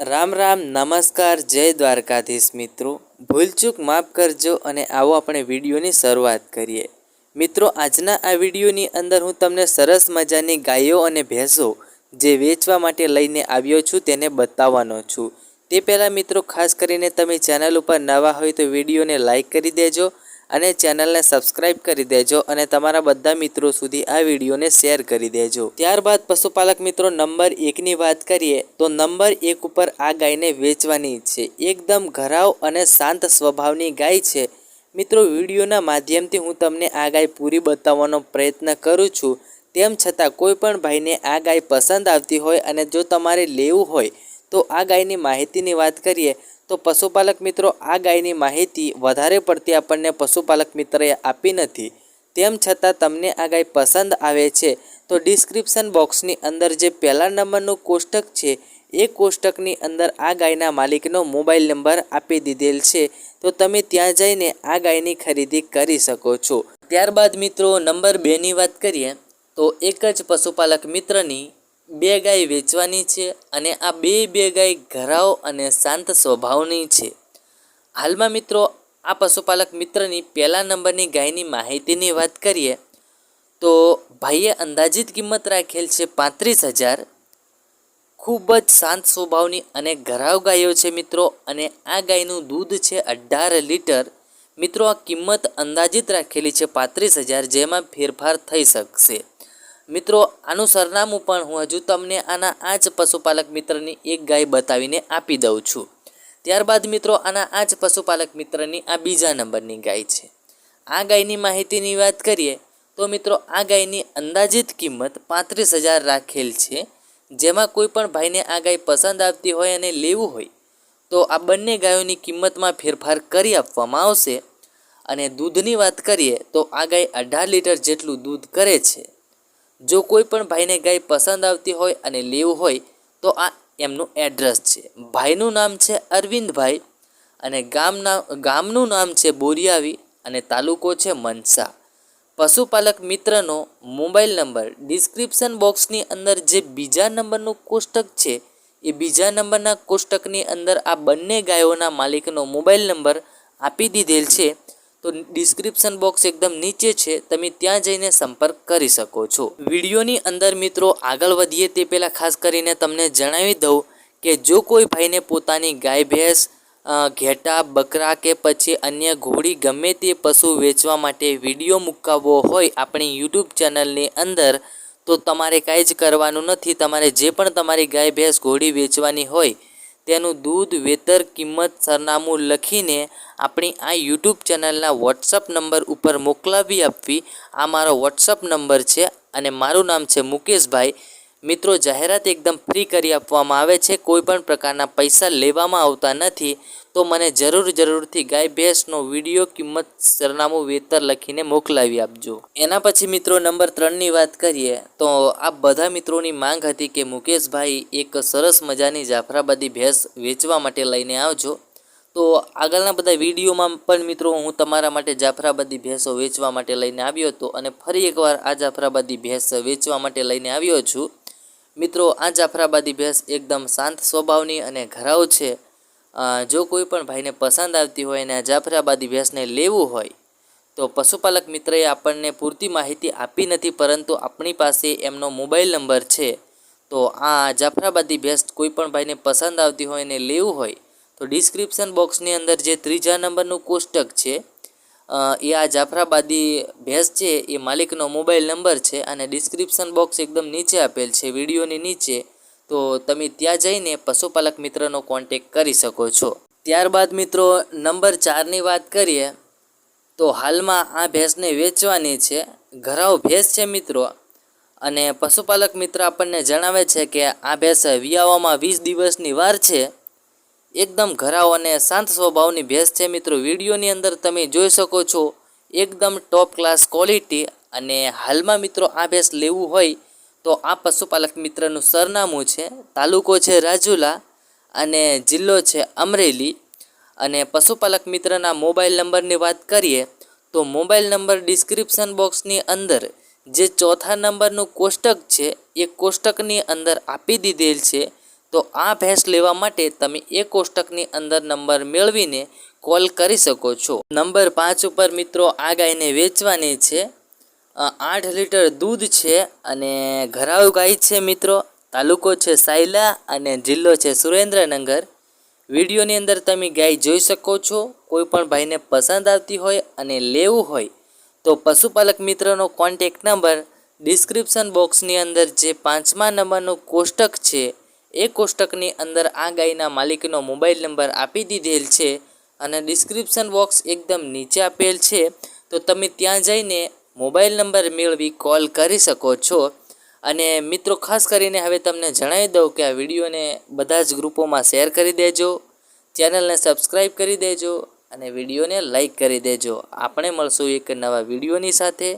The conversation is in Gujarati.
રામ રામ, નમસ્કાર, જય દ્વારકાધીશ મિત્રો. ભૂલચૂક માફ કરજો અને આવો આપણે વિડીયોની શરૂઆત કરીએ. મિત્રો, આજના આ વિડીયોની અંદર હું તમને સરસ મજાની ગાયો અને ભેંસો જે વેચવા માટે લઈને આવ્યો છું તેને બતાવવાનો છું. તે પહેલાં મિત્રો, ખાસ કરીને તમે ચેનલ ઉપર નવા હોય તો વિડીયોને લાઇક કરી દેજો અને ચેનલને સબસ્ક્રાઇબ કરી દેજો અને તમારા બધા મિત્રો સુધી આ વિડીયોને શેર કરી દેજો. ત્યારબાદ પશુપાલક મિત્રો, નંબર એકની વાત કરીએ, તો નંબર એક ઉપર આ ગાયને વેચવાની છે. એકદમ ઘરાવ અને શાંત સ્વભાવની ગાય છે. મિત્રો, વિડીયોના માધ્યમથી હું તમને આ ગાય પૂરી બતાવવાનો પ્રયત્ન કરું છું. તેમ છતાં કોઈ પણ ભાઈને આ ગાય પસંદ આવતી હોય અને જો તમારે લેવું હોય, તો આ ગાયની માહિતીની વાત કરીએ તો પશુપાલક મિત્રો, આ ગાયની માહિતી વધારે પડતી આપણને પશુપાલક મિત્રએ આપી નથી. તેમ છતાં તમને આ ગાય પસંદ આવે છે, તો ડિસ્ક્રિપ્શન બોક્સની અંદર જે પહેલા નંબરનું કોષ્ટક છે, એ કોષ્ટકની અંદર આ ગાયના માલિકનો મોબાઈલ નંબર આપી દીધેલ છે, તો તમે ત્યાં જઈને આ ગાયની ખરીદી કરી શકો છો. ત્યારબાદ મિત્રો, નંબર બેની વાત કરીએ, તો એક જ પશુપાલક મિત્રની બે ગાય વેચવાની છે અને આ બે બે ગાય ઘરાવ અને શાંત સ્વભાવની છે. હાલમાં મિત્રો, આ પશુપાલક મિત્રની પહેલા નંબરની ગાયની માહિતીની વાત કરીએ, તો ભાઈએ અંદાજિત કિંમત રાખેલ છે પાંત્રીસ હજાર. ખૂબ જ શાંત સ્વભાવની અને ઘરાવ ગાયો છે મિત્રો, અને આ ગાયનું દૂધ છે અઢાર લીટર. મિત્રો, આ કિંમત અંદાજિત રાખેલી છે પાંત્રીસ હજાર, જેમાં ફેરફાર થઈ શકશે. મિત્રો, આનું સરનામું પણ હું હજુ તમને આના આ જ પશુપાલક મિત્રની એક ગાય બતાવીને આપી દઉં છું. ત્યારબાદ મિત્રો, આના આ જ પશુપાલક મિત્રની આ બીજા નંબરની ગાય છે. આ ગાયની માહિતીની વાત કરીએ તો મિત્રો, આ ગાયની અંદાજિત કિંમત પાંત્રીસ હજાર રાખેલ છે. જેમાં કોઈ પણ ભાઈને આ ગાય પસંદ આવતી હોય અને લેવું હોય, તો આ બંને ગાયોની કિંમતમાં ફેરફાર કરી આપવામાં આવશે. અને દૂધની વાત કરીએ તો આ ગાય અઢાર લીટર જેટલું દૂધ કરે છે. જો કોઈ પણ ભાઈને ગાય પસંદ આવતી હોય અને લેવું હોય, તો આ એમનું એડ્રેસ છે. ભાઈનું નામ છે અરવિંદભાઈ અને ગામના, ગામનું નામ છે બોરિયાવી અને તાલુકો છે મનસા. પશુપાલક મિત્રનો મોબાઈલ નંબર ડિસ્ક્રિપ્શન બોક્સની અંદર જે બીજા નંબરનું કોષ્ટક છે, એ બીજા નંબરના કોષ્ટકની અંદર આ બંને ગાયોના માલિકનો મોબાઈલ નંબર આપી દીધેલ છે. તો ડિસ્ક્રિપ્શન બોક્સ એકદમ નીચે છે, તમે ત્યાં જઈને સંપર્ક કરી શકો છો. વિડીયોની અંદર મિત્રો આગળ વધીએ તે પહેલાં ખાસ કરીને તમને જણાવી દઉં કે જો કોઈ ભાઈને પોતાની ગાય, ભેંસ ઘેટા, બકરા કે પછી અન્ય ઘોડી ગમે તે પશુ વેચવા માટે વીડિયો મૂકાવવો હોય આપણી યુટ્યુબ ચેનલની અંદર, તો તમારે કાંઈ જ કરવાનું નથી. તમારે જે પણ તમારી ગાય, ભેંસ, ઘોડી વેચવાની હોય તેનું દૂધ, વેતર, કિંમત, સરનામું લખીને આપણી આ યુટ્યુબ ચેનલના વોટ્સઅપ નંબર ઉપર મોકલાવી આપવી. આ મારો વોટ્સઅપ નંબર છે અને મારું નામ છે મુકેશભાઈ. મિત્રો, જાહેરાત એકદમ ફ્રી કરી આપવામાં આવે છે. કોઈ પણ પ્રકારના પૈસા લેવામાં આવતા નથી. તો મને જરૂર જરૂરથી ગાય ભેંસનો વીડિયો કિંમત સરનામું વેતર લખીને મોકલાવી આપજો. એના પછી મિત્રો, નંબર ત્રણની વાત કરીએ, તો આ બધા મિત્રોની માંગ હતી કે મુકેશભાઈ એક સરસ મજાની જાફરાબાદી ભેંસ વેચવા માટે લઈને આવજો. તો આગળના બધા વિડીયોમાં પણ મિત્રો, હું તમારા માટે જાફરાબાદી ભેંસો વેચવા માટે લઈને આવ્યો હતો અને ફરી એકવાર આ જાફરાબાદી ભેંસ વેચવા માટે લઈને આવ્યો છું. મિત્રો, આ જાફરાબાદી ભેંસ એકદમ શાંત સ્વભાવની અને ઘરાવ છે. જો કોઈ પણ ભાઈને પસંદ આવતી હોય અને આ જાફરાબાદી ભેંસને લેવું હોય, તો પશુપાલક મિત્રએ આપણને પૂરતી માહિતી આપી નથી, પરંતુ આપણી પાસે એમનો મોબાઈલ નંબર છે. તો આ જાફરાબાદી ભેંસ કોઈ પણ ભાઈને પસંદ આવતી હોય અને લેવું હોય, તો ડિસ્ક્રિપ્શન બોક્સની અંદર જે ત્રીજા નંબરનું કોષ્ટક છે એ આ જાફરાબાદી ભેંસ છે, એ માલિકનો મોબાઈલ નંબર છે અને ડિસ્ક્રિપ્શન બોક્સ એકદમ નીચે આપેલ છે, વિડીયોની નીચે. તો તમે ત્યાં જઈને પશુપાલક મિત્રનો કોન્ટેક કરી શકો છો. ત્યારબાદ મિત્રો, નંબર ચારની વાત કરીએ, તો હાલમાં આ ભેંસને વેચવાની છે, ઘરાવ ભેંસ છે મિત્રો. અને પશુપાલક મિત્ર આપણને જણાવે છે કે આ ભેંસ વિયાવામાં વીસ દિવસની વાર છે. એકદમ ઘરાવ અને શાંત સ્વભાવની ભેંસ છે મિત્રો. વિડીયોની અંદર તમે જોઈ શકો છો, એકદમ ટોપ ક્લાસ ક્વોલિટી અને હાલમાં મિત્રો આ ભેંસ લેવું હોય તો આ પશુપાલક મિત્રનું સરનામું છે, તાલુકો છે રાજુલા અને જિલ્લો છે અમરેલી. અને પશુપાલક મિત્રના મોબાઈલ નંબરની વાત કરીએ તો મોબાઈલ નંબર ડિસ્ક્રિપ્શન બોક્સની અંદર જે ચોથા નંબરનું કોષ્ટક છે, એ કોષ્ટકની અંદર આપી દીધેલ છે. તો આ ભેંસ લેવા માટે તમે એ કોષ્ટકની અંદર નંબર મેળવીને કોલ કરી શકો છો. નંબર પાંચ ઉપર મિત્રો આ ગાયને વેચવાની છે. આઠ લીટર દૂધ છે અને ઘરાવ ગાય છે મિત્રો. તાલુકો છે સાયલા અને જિલ્લો છે સુરેન્દ્રનગર. વિડીયોની અંદર તમે ગાય જોઈ શકો છો. કોઈ પણ ભાઈને પસંદ આવતી હોય અને લેવું હોય તો પશુપાલક મિત્રનો કોન્ટેક્ટ નંબર ડિસ્ક્રિપ્શન બોક્સની અંદર જે પાંચમા નંબરનું કોષ્ટક છે એ કોષ્ટકની અંદર આ ગાયના માલિકનો મોબાઈલ નંબર આપી દીધેલ છે અને ડિસ્ક્રિપ્શન બોક્સ એકદમ નીચે આપેલ છે. તો તમે ત્યાં જઈને મોબાઈલ નંબર મેળવી કોલ કરી શકો છો. અને મિત્રો, ખાસ કરીને હવે તમને જણાવી દઉં કે આ વિડીયોને બધા જ ગ્રુપોમાં શેર કરી દેજો, ચેનલને સબસ્ક્રાઈબ કરી દેજો અને વિડીયોને લાઈક કરી દેજો. આપણે મળશું એક નવા વિડીયોની સાથે.